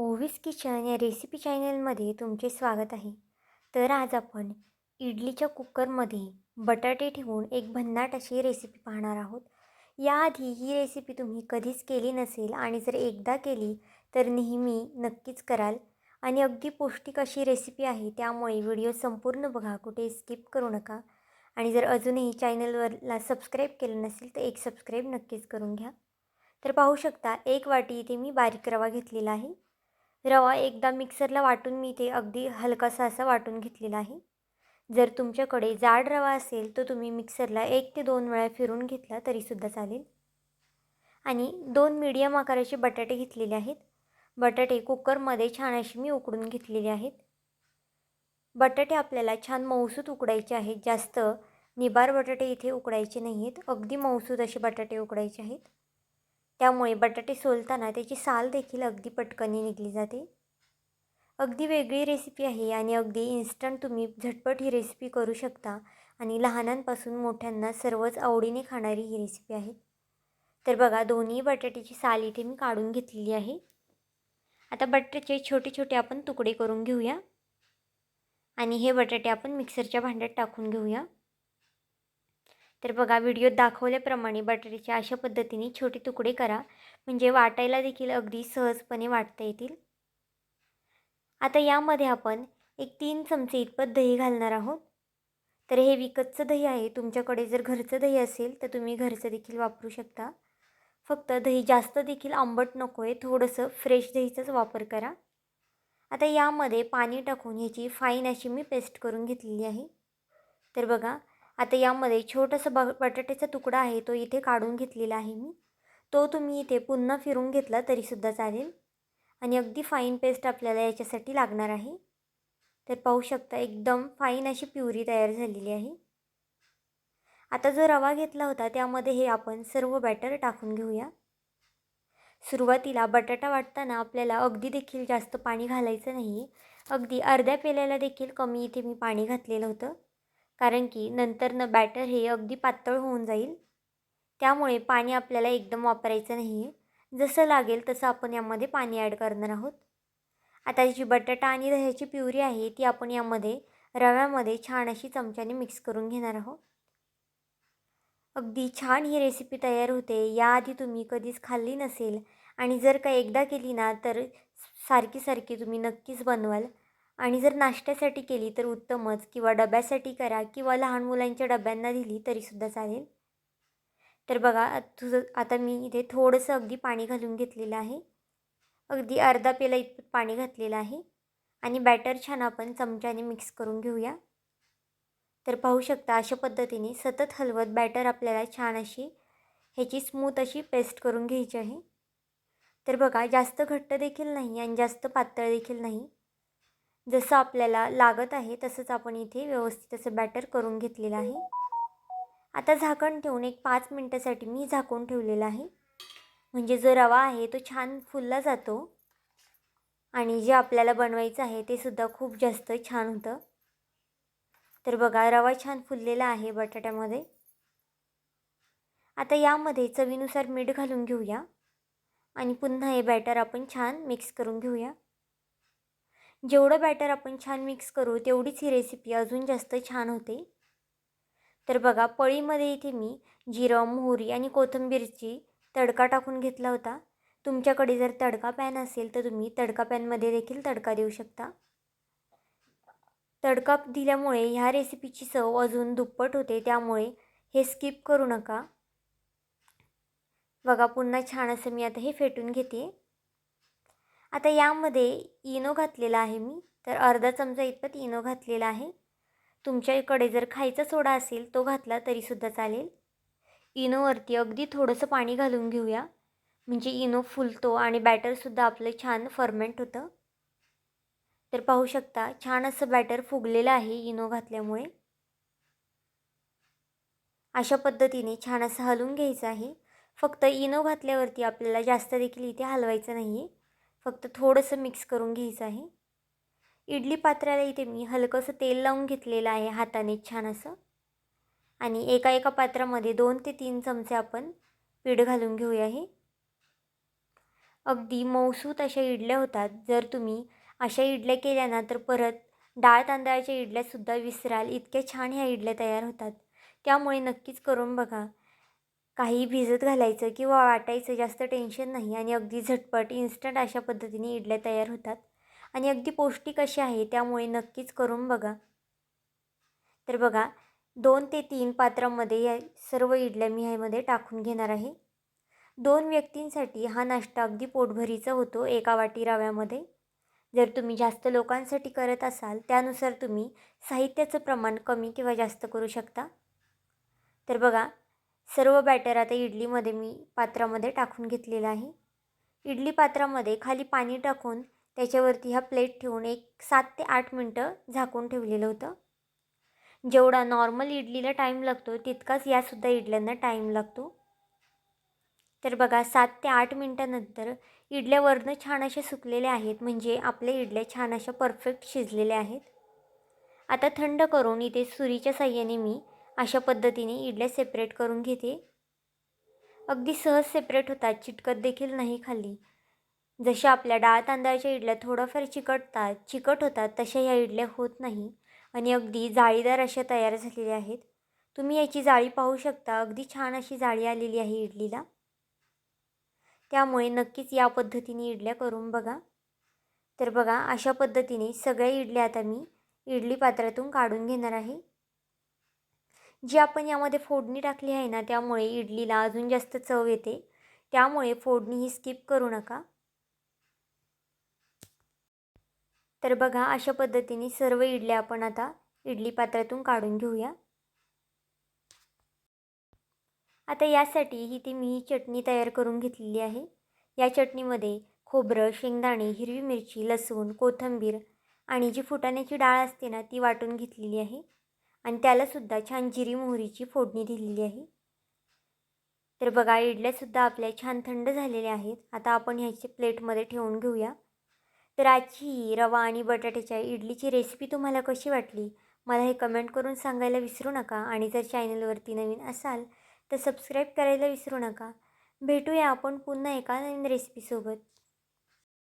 ओवीस kitchen या recipe चॅनलमध्ये तुमचे स्वागत आहे. तर आज आपण इडलीच्या कुकरमध्ये बटाटे ठेवून एक भन्नाट अशी रेसिपी पाहणार आहोत. याआधी ही रेसिपी तुम्ही कधीच केली नसेल आणि जर एकदा केली तर नेहमी नक्कीच कराल. आणि अगदी पौष्टिक अशी रेसिपी आहे त्यामुळे व्हिडिओ संपूर्ण बघा कुठे स्किप करू नका. आणि जर अजूनही चॅनलवरला सबस्क्राईब केलं नसेल तर एक सबस्क्राईब नक्कीच करून घ्या. तर पाहू शकता एक वाटी इथे मी बारीक रवा घेतलेला आहे. रवा एकदा मिक्सरला वाटून मी ते अगदी हलकासा असा वाटून घेतलेला आहे. जर तुमच्याकडे जाड रवा असेल तर तुम्ही मिक्सरला एक ते दोन वेळा फिरून घेतला तरीसुद्धा चालेल. आणि दोन मीडियम आकाराचे बटाटे घेतलेले आहेत. बटाटे कुकरमध्ये छान असे मी उकडून घेतलेले आहेत. बटाटे आपल्याला छान मऊसूत उकडायचे आहेत. जास्त निबार बटाटे इथे उकडायचे नाही आहेत अगदी मऊसूत असे बटाटे उकडायचे आहेत. त्यामुळे बटाटे सोलताना त्याची साल देखील अगदी पटकनी निघली जाते. अगदी वेगळी रेसिपी आहे आणि अगदी इन्स्टंट तुम्ही झटपट ही रेसिपी करू शकता आणि लहानांपासून मोठ्यांना सर्वच आवडीने खाणारी ही रेसिपी आहे. तर बघा दोन्ही बटाट्याची साल इथे मी काढून घेतलेली आहे. आता बटाट्याचे छोटे छोटे आपण तुकडे करून घेऊया. आणि हे बटाटे आपण मिक्सरच्या भांड्यात टाकून घेऊया. तर बघा व्हिडिओत दाखवल्याप्रमाणे बटाट्याचे अशा पद्धतीने छोटे तुकडे करा. म्हणजे वाटायला देखील अगदी सहजपणे वाटता येतील. आता यामध्ये आपण एक तीन चमचे इतपत दही घालणार आहोत. तर हे विकतचं दही आहे. तुमच्याकडे जर घरचं दही असेल तर तुम्ही घरचं देखील वापरू शकता. फक्त दही जास्त देखील आंबट नको आहे थोडंसं फ्रेश दहीचाच वापर करा. आता यामध्ये पाणी टाकून ह्याची फाईन अशी मी पेस्ट करून घेतलेली आहे. तर बघा आता यामध्ये छोटंसं ब बटाट्याचा तुकडा आहे तो इथे काढून घेतलेला आहे मी. तो तुम्ही इथे पुन्हा फिरून घेतला तरीसुद्धा चालेल. आणि अगदी फाईन पेस्ट आपल्याला याच्यासाठी लागणार आहे. तर पाहू शकता एकदम फाईन अशी प्युरी तयार झालेली आहे. आता जो रवा घेतला होता त्यामध्ये हे आपण सर्व बॅटर टाकून घेऊया. सुरुवातीला बटाटा वाटताना आपल्याला अगदी देखील जास्त पाणी घालायचं नाही अगदी अर्ध्या पेल्याला देखील कमी इथे मी पाणी घातलेलं होतं. कारण की नंतरनं बॅटर हे अगदी पातळ होऊन जाईल. त्यामुळे पाणी आपल्याला एकदम वापरायचं नाही आहे जसं लागेल तसं आपण यामध्ये पाणी ॲड करणार आहोत. आता जी बटाटा आणि दह्याची प्युरी आहे ती आपण यामध्ये रव्यामध्ये छान अशी चमच्याने मिक्स करून घेणार आहोत. अगदी छान ही रेसिपी तयार होते. याआधी तुम्ही कधीच खाल्ली नसेल आणि जर का एकदा केली ना तर सारखी सारखी तुम्ही नक्कीच बनवाल. आणि जर नाश्त्यासाठी केली तर उत्तमच किंवा डब्यासाठी करा किंवा लहान मुलांच्या डब्यांना दिली तरीसुद्धा चालेल. तर बघा तुझं आता मी इथे थोडंसं अगदी पाणी घालून घेतलेलं आहे. अगदी अर्धा पेला इतपत पाणी घातलेलं आहे. आणि बॅटर छान आपण चमच्याने मिक्स करून घेऊया. तर पाहू शकता अशा पद्धतीने सतत हलवत बॅटर आपल्याला छान अशी ह्याची स्मूथ अशी पेस्ट करून घ्यायची आहे. तर बघा जास्त घट्ट देखील नाही आणि जास्त पातळ देखील नाही. जसं आपल्याला लागत आहे तसंच आपण इथे व्यवस्थित असं बॅटर करून घेतलेलं आहे. आता झाकण ठेवून एक पाच मिनटासाठी मी झाकून ठेवलेलं आहे. म्हणजे जो रवा आहे तो छान फुलला जातो. आणि जे आपल्याला बनवायचं आहे ते सुद्धा खूप जास्त छान होतं. तर बघा रवा छान फुललेला आहे बटाट्यामध्ये. आता यामध्ये चवीनुसार मीठ घालून घेऊया. आणि पुन्हा हे बॅटर आपण छान मिक्स करून घेऊया. जेवढं बॅटर आपण छान मिक्स करू तेवढीच ही रेसिपी अजून जास्त छान होते. तर बघा पळीमध्ये इथे मी जिरं मोहरी आणि कोथिंबीरची तडका टाकून घेतला होता. तुमच्याकडे जर तडका पॅन असेल तर तुम्ही तडका पॅनमध्ये देखील तडका देऊ शकता. तडका दिल्यामुळे ह्या रेसिपीची चव अजून दुप्पट होते त्यामुळे हे स्किप करू नका. बघा पुन्हा छान असं मी आता हे फेटून घेते. आता यामध्ये इनो घातलेला आहे मी. तर अर्धा चमचा इतपत इनो घातलेला आहे. तुमच्याकडे जर खायचा सोडा असेल तो घातला तरीसुद्धा चालेल. इनोवरती अगदी थोडंसं पाणी घालून घेऊया. म्हणजे इनो फुलतो आणि बॅटरसुद्धा आपलं छान फर्मेंट होतं. तर पाहू शकता छान असं बॅटर फुगलेलं आहे इनो घातल्यामुळे. अशा पद्धतीने छान असं हलवून घ्यायचं आहे. फक्त इनो घातल्यावरती आपल्याला जास्त देखील इथे हलवायचं नाही आहे फक्त थोडंसं मिक्स करून घ्यायचं आहे. इडली पात्राला इथे मी हलकंसं तेल लावून घेतलेलं आहे हाताने छान असं. आणि एका एका पात्रामध्ये दोन ते तीन चमचे आपण पीठ घालून घेऊया हे. अगदी मौसूत अशा इडल्या होतात. जर तुम्ही अशा इडल्या केल्या ना तर परत डाळ तांदळाच्या इडल्यासुद्धा विसराल. इतक्या छान ह्या इडल्या तयार होतात. त्यामुळे नक्कीच करून बघा. काही भिजत घालायचं किंवा वाटायचं जास्त टेन्शन नाही आणि अगदी झटपट इन्स्टंट अशा पद्धतीने इडल्या तयार होतात. आणि अगदी पौष्टिक असे आहे त्यामुळे नक्कीच करून बघा. तर बघा दोन ते तीन पात्रामध्ये या सर्व इडल्या मी ह्यामध्ये टाकून घेणार आहे. दोन व्यक्तींसाठी हा नाश्ता अगदी पोटभरीचा होतो एका वाटी रव्यामध्ये. जर तुम्ही जास्त लोकांसाठी करत असाल त्यानुसार तुम्ही साहित्याचं प्रमाण कमी किंवा जास्त करू शकता. तर बघा सर्व बॅटर आता इडलीमध्ये मी पात्रामध्ये टाकून घेतलेलं आहे. इडली पात्रामध्ये खाली पाणी टाकून त्याच्यावरती हा प्लेट ठेवून एक सात ते आठ मिनटं झाकून ठेवलेलं होतं. जेवढा नॉर्मल इडलीला टाईम लागतो तितकाच यासुद्धा इडल्यांना टाईम लागतो. तर बघा सात ते आठ मिनटानंतर इडल्या वरनं छान अशा सुकलेल्या आहेत म्हणजे आपल्या इडल्या छान अशा परफेक्ट शिजलेल्या आहेत. आता थंड करून इथे सुरीच्या साह्याने मी अशा पद्धतीने इडल्या सेपरेट करून घेते. अगदी सहज सेपरेट होतात चिटकत देखील नाही खाली जशा आपल्या डाळ तांदळाच्या इडल्या थोडंफार चिकटतात चिकट होतात तशा ह्या इडल्या होत नाही. आणि अगदी जाळीदार अशा तयार झालेल्या आहेत. तुम्ही याची जाळी पाहू शकता. अगदी छान अशी जाळी आलेली आहे इडलीला. त्यामुळे नक्कीच या पद्धतीने इडल्या करून बघा. तर बघा अशा पद्धतीने सगळ्या इडल्या आता मी इडली पात्रातून काढून घेणार आहे. जी आपण यामध्ये फोडणी टाकली आहे ना त्यामुळे इडलीला अजून जास्त चव येते. त्यामुळे फोडणी ही स्किप करू नका. तर बघा अशा पद्धतीने सर्व इडल्या आपण आता इडली पात्रातून काढून घेऊया. आता यासाठी ही ती मी ही चटणी तयार करून घेतलेली आहे. या चटणीमध्ये खोबरं शेंगदाणे हिरवी मिरची लसूण कोथिंबीर आणि जी फुटाण्याची डाळ असते ना ती वाटून घेतलेली आहे. आणि त्यालासुद्धा छान जिरी मोहरीची फोडणी दिलेली आहे. तर बघा इडल्यासुद्धा आपल्या छान थंड झालेल्या आहेत. आता आपण ह्याचे प्लेटमध्ये ठेवून घेऊया. तर आजची ही रवा आणि बटाट्याच्या इडलीची रेसिपी तुम्हाला कशी वाटली? मला हे कमेंट करून सांगायला विसरू नका. आणि जर चॅनलवरती नवीन असाल तर सबस्क्राईब करायला विसरू नका. भेटूया आपण पुन्हा एका नवीन रेसिपीसोबत